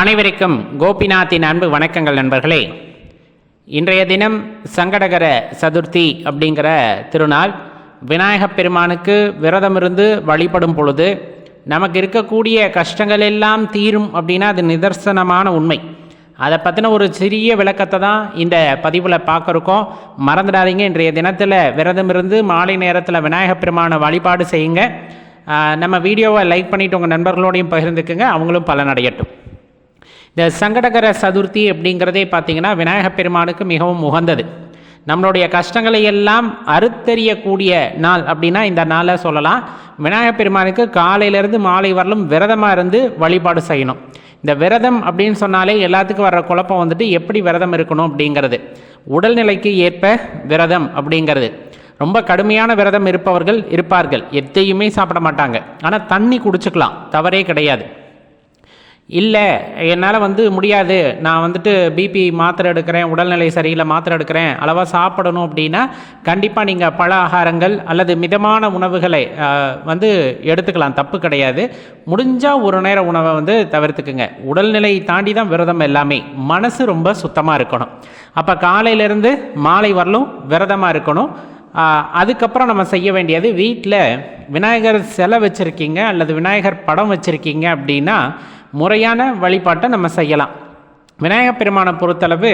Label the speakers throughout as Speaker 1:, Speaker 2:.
Speaker 1: அனைவருக்கும் கோபிநாத்தின் அன்பு வணக்கங்கள் நண்பர்களே. இன்றைய தினம் சங்கடகர சதுர்த்தி அப்படிங்கிற திருநாள். விநாயகப் பெருமானுக்கு விரதமிருந்து வழிபடும் பொழுது நமக்கு இருக்கக்கூடிய கஷ்டங்கள் எல்லாம் தீரும் அப்படின்னா அது நிதர்சனமான உண்மை. அதை பற்றின ஒரு சிறிய விளக்கத்தை தான் இந்த பதிவில் பார்க்குறோம். மறந்துடாதீங்க இன்றைய தினத்தில் விரதம் இருந்து மாலை நேரத்தில் விநாயகப் பெருமான வழிபாடு செய்யுங்க. நம்ம வீடியோவை லைக் பண்ணிவிட்டு உங்கள் நண்பர்களோடையும் பகிர்ந்துக்குங்க. அவங்களும் பலனடையட்டும். இந்த சங்கடகர சதுர்த்தி அப்படிங்கிறதே பார்த்தீங்கன்னா விநாயகப் பெருமானுக்கு மிகவும் உகந்தது. நம்மளுடைய கஷ்டங்களை எல்லாம் அறுத்தறியக்கூடிய நாள் அப்படின்னா இந்த நாளை சொல்லலாம். விநாயகப் பெருமானுக்கு காலையிலேருந்து மாலை வரலும் விரதமாக இருந்து வழிபாடு செய்யணும். இந்த விரதம் அப்படின்னு சொன்னாலே எல்லாத்துக்கும் வர்ற குழப்பம் வந்துட்டு எப்படி விரதம் இருக்கணும் அப்படிங்கிறது. உடல்நிலைக்கு ஏற்ப விரதம் அப்படிங்கிறது. ரொம்ப கடுமையான விரதம் இருப்பவர்கள் இருப்பார்கள். எத்தையுமே சாப்பிட மாட்டாங்க. ஆனால் தண்ணி குடிச்சுக்கலாம். தவறே கிடையாது. இல்லை என்னால் வந்து முடியாது. நான் வந்துட்டு பிபி மாத்திரை எடுக்கிறேன் உடல்நிலை சரியில்லை மாத்திரை எடுக்கிறேன். அளவாக சாப்பிடணும் அப்படின்னா கண்டிப்பாக நீங்கள் பழ ஆகாரங்கள் அல்லது மிதமான உணவுகளை வந்து எடுத்துக்கலாம். தப்பு கிடையாது. முடிஞ்சால் ஒரு நேர உணவை வந்து தவிர்த்துக்குங்க. உடல்நிலை தாண்டி தான் விரதம் எல்லாமே. மனசு ரொம்ப சுத்தமாக இருக்கணும். அப்போ காலையிலேருந்து மாலை வரலும் விரதமாக இருக்கணும். அதுக்கப்புறம் நம்ம செய்ய வேண்டியது வீட்டில் விநாயகர் சிலை வச்சுருக்கீங்க அல்லது விநாயகர் படம் வச்சுருக்கீங்க அப்படின்னா முறையான வழிபாட்டை நம்ம செய்யலாம். விநாயகப் பெருமானை பொறுத்தளவு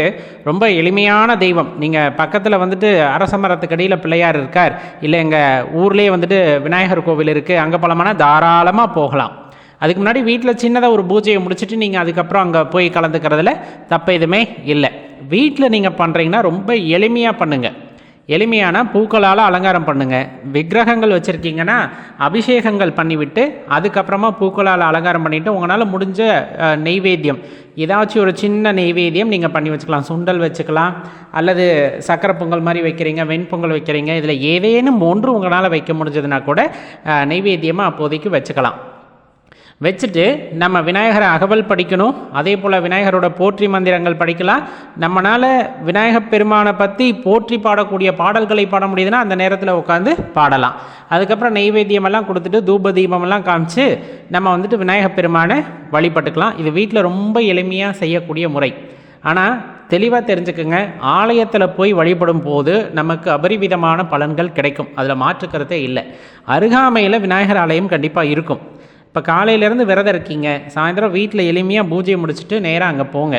Speaker 1: ரொம்ப எளிமையான தெய்வம். நீங்கள் பக்கத்தில் வந்துட்டு அரச மரத்துக்கடியில் பிள்ளையார் இருக்கார். இல்லை எங்கள் ஊர்லேயே வந்துட்டு விநாயகர் கோவில் இருக்குது அங்கே போகலாமானா தாராளமாக போகலாம். அதுக்கு முன்னாடி வீட்டில் சின்னதாக ஒரு பூஜையை முடிச்சுட்டு நீங்கள் அதுக்கப்புறம் அங்கே போய் கலந்துக்கிறதுல தப்பு எதுவுமே இல்லை. வீட்டில் நீங்கள் பண்ணுறீங்கன்னா ரொம்ப எளிமையாக பண்ணுங்கள் எளிமையான பூக்களால் அலங்காரம் பண்ணுங்கள் விக்கிரகங்கள் வச்சுருக்கீங்கன்னா அபிஷேகங்கள் பண்ணிவிட்டு அதுக்கப்புறமா பூக்களால் அலங்காரம் பண்ணிவிட்டு உங்களால் முடிஞ்ச நெய்வேத்தியம். ஏதாச்சும் ஒரு சின்ன நெய்வேத்தியம் நீங்கள் பண்ணி வச்சுக்கலாம். சுண்டல் வச்சுக்கலாம். அல்லது சக்கரை பொங்கல் மாதிரி வைக்கிறீங்க வெண்பொங்கல் வைக்கிறீங்க இதில் ஏதேனும் ஒன்று உங்களால் வைக்க முடிஞ்சதுன்னா கூட நெய்வேத்தியமாக அப்போதைக்கு வச்சுக்கலாம். வச்சுட்டு நம்ம விநாயகரை அகவல் படிக்கணும். அதே போல் விநாயகரோட போற்றி மந்திரங்கள் படிக்கலாம். நம்மளால் விநாயகப் பெருமானை பற்றி போற்றி பாடக்கூடிய பாடல்களை பாட முடியுதுன்னா அந்த நேரத்தில் உட்காந்து பாடலாம். அதுக்கப்புறம் நெய்வேத்தியமெல்லாம் கொடுத்துட்டு தூப தீபமெல்லாம் காமிச்சு நம்ம வந்துட்டு விநாயகப் பெருமானை வழிபட்டுக்கலாம். இது வீட்டில் ரொம்ப எளிமையாக செய்யக்கூடிய முறை. ஆனால் தெளிவாக தெரிஞ்சுக்குங்க. ஆலயத்தில் போய் வழிபடும் போது நமக்கு அபரிவிதமான பலன்கள் கிடைக்கும். அதில் மாற்றுக்கிறதே இல்லை. அருகாமையில் விநாயகர் ஆலயம் கண்டிப்பாக இருக்கும். இப்போ காலையிலேருந்து விரதம் இருக்கீங்க. சாயந்தரம் வீட்டில் எளிமையாக பூஜையை முடிச்சுட்டு நேராக அங்கே போங்க.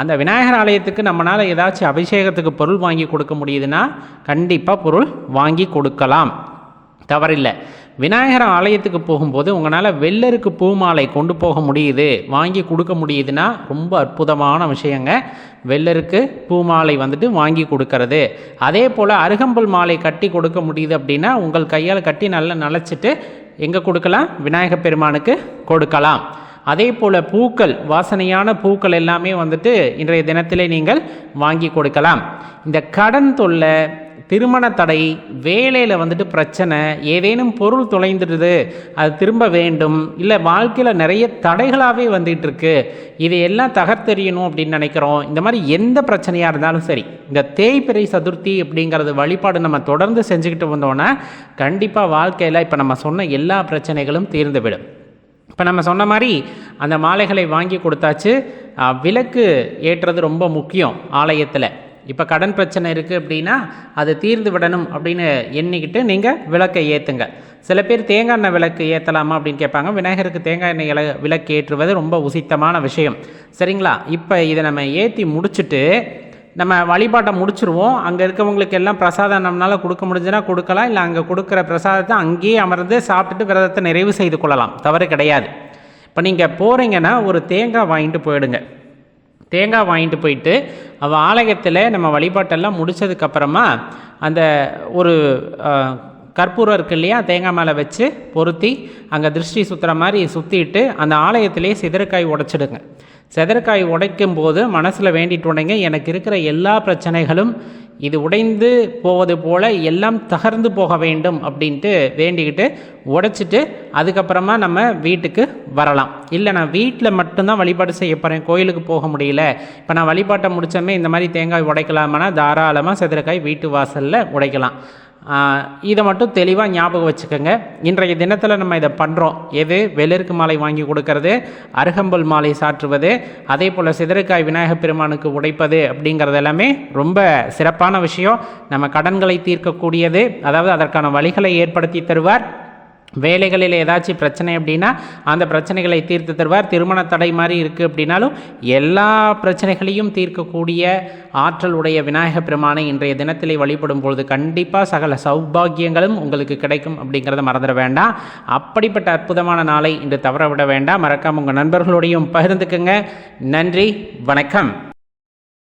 Speaker 1: அந்த விநாயகர் ஆலயத்துக்கு நம்மளால் ஏதாச்சும் அபிஷேகத்துக்கு பொருள் வாங்கி கொடுக்க முடியுதுன்னா கண்டிப்பாக பொருள் வாங்கி கொடுக்கலாம். தவறில்லை. விநாயகர் ஆலயத்துக்கு போகும்போது உங்களால் வெள்ளருக்கு பூமாலை கொண்டு போக முடியுது வாங்கி கொடுக்க முடியுதுன்னா ரொம்ப அற்புதமான விஷயங்க. வெள்ளருக்கு பூமாலை வந்துட்டு வாங்கி கொடுக்கறது. அதே போல் அருகம்புல் மாலை கட்டி கொடுக்க முடியுது அப்படின்னா உங்கள் கையால் கட்டி நல்லா நனைச்சிட்டு எங்கே கொடுக்கலாம்? விநாயகப் பெருமானுக்கு கொடுக்கலாம். அதே போல் பூக்கள் வாசனையான பூக்கள் எல்லாமே வந்துட்டு இன்றைய தினத்திலே நீங்கள் வாங்கி கொடுக்கலாம். இந்த கடன் தொல்லை திருமண தடை வேலையில் வந்துட்டு பிரச்சனை ஏதேனும் பொருள் தொலைந்துடுது அது திரும்ப வேண்டும். இல்லை வாழ்க்கையில் நிறைய தடைகளாகவே வந்துட்டு இருக்கு இதையெல்லாம் தகர்த்தெறியணும் அப்படின்னு நினைக்கிறோம். இந்த மாதிரி எந்த பிரச்சனையாக இருந்தாலும் சரி இந்த தேய்பிறை சதுர்த்தி அப்படிங்கிறது வழிபாடு நம்ம தொடர்ந்து செஞ்சுக்கிட்டு வந்தோன்னா கண்டிப்பாக வாழ்க்கையில் இப்போ நம்ம சொன்ன எல்லா பிரச்சனைகளும் தீர்ந்துவிடும். இப்போ நம்ம சொன்ன மாதிரி அந்த மாலைகளை வாங்கி கொடுத்தாச்சு. விளக்கு ஏற்றுறது ரொம்ப முக்கியம் ஆலயத்தில். இப்போ கடன் பிரச்சனை இருக்குது அப்படின்னா அது தீர்ந்து விடணும் அப்படின்னு எண்ணிக்கிட்டு நீங்கள் விளக்கை ஏற்றுங்க சில பேர் தேங்காய் எண்ணெய் விளக்கு ஏற்றலாமா அப்படின்னு கேட்பாங்க. விநாயகருக்கு தேங்காய் எண்ணெய் இல விளக்கு ஏற்றுவது ரொம்ப உசித்தமான விஷயம். சரிங்களா? இப்போ இதை நம்ம ஏற்றி முடிச்சுட்டு நம்ம வழிபாட்டை முடிச்சுருவோம். அங்கே இருக்கவங்களுக்கு எல்லாம் பிரசாதம் நம்மளால் கொடுக்க முடிஞ்சுன்னா கொடுக்கலாம். இல்லை அங்கே கொடுக்குற பிரசாதத்தை அங்கேயே அமர்ந்து சாப்பிட்டுட்டு விரதத்தை நிறைவு செய்து கொள்ளலாம். தவறு கிடையாது. இப்போ நீங்கள் போகிறீங்கன்னா ஒரு தேங்காய் வாங்கிட்டு போயிடுங்க. தேங்காய் வாங்கிட்டு போயிட்டு அவள் ஆலயத்தில் நம்ம வழிபாட்டெல்லாம் முடிச்சதுக்கப்புறமா அந்த ஒரு கற்பூரம் இருக்கு இல்லையா தேங்காய் மேலே வச்சு பொருத்தி அங்கே திருஷ்டி சுற்றுற மாதிரி சுற்றிட்டு அந்த ஆலயத்திலே சிதறக்காய் உடைச்சிடுங்க. சிதறக்காய் உடைக்கும் போது மனசில் வேண்டிட்டு உடைங்க எனக்கு இருக்கிற எல்லா பிரச்சனைகளும் இது உடைந்து போவது போல எல்லாம் தகர்ந்து போக வேண்டும் அப்படின்ட்டு வேண்டிக்கிட்டு உடைச்சிட்டு அதுக்கப்புறமா நம்ம வீட்டுக்கு வரலாம். இல்லை நான் வீட்டில் மட்டும்தான் வழிபாடு செய்ய போகிறேன் கோயிலுக்கு போக முடியல. இப்போ நான் வழிபாட்டை முடித்தோமே இந்த மாதிரி தேங்காய் உடைக்கலாமானா தாராளமாக செதிரக்காய் வீட்டு வாசலில் உடைக்கலாம். இதை மட்டும் தெளிவாக ஞாபகம் வச்சுக்கோங்க. இன்றைய தினத்தில் நம்ம இதை பண்ணுறோம் எது? வெளிருக்கு மாலை வாங்கி கொடுக்கறது அருகம்புல் மாலை சாற்றுவது அதே போல் சிதறுக்காய் விநாயகப் பெருமானுக்கு உடைப்பது அப்படிங்கிறது எல்லாமே ரொம்ப சிறப்பான விஷயம். நம்ம கடன்களை தீர்க்கக்கூடியது அதாவது அதற்கான வழிகளை ஏற்படுத்தி தருவார். வேலைகளில் ஏதாச்சும் பிரச்சனை அப்படின்னா அந்த பிரச்சனைகளை தீர்த்து தருவார். திருமண தடை மாதிரி இருக்குது அப்படின்னாலும் எல்லா பிரச்சனைகளையும் தீர்க்கக்கூடிய ஆற்றல் உடைய விநாயக பெருமானை இன்றைய தினத்திலே வழிபடும் பொழுது கண்டிப்பாக சகல சௌபாகியங்களும் உங்களுக்கு கிடைக்கும் அப்படிங்கிறத மறந்துட வேண்டாம். அப்படிப்பட்ட அற்புதமான நாளை இன்று தவற விட வேண்டாம். மறக்காம உங்கள் நண்பர்களோடையும் பகிர்ந்துக்குங்க. நன்றி வணக்கம்.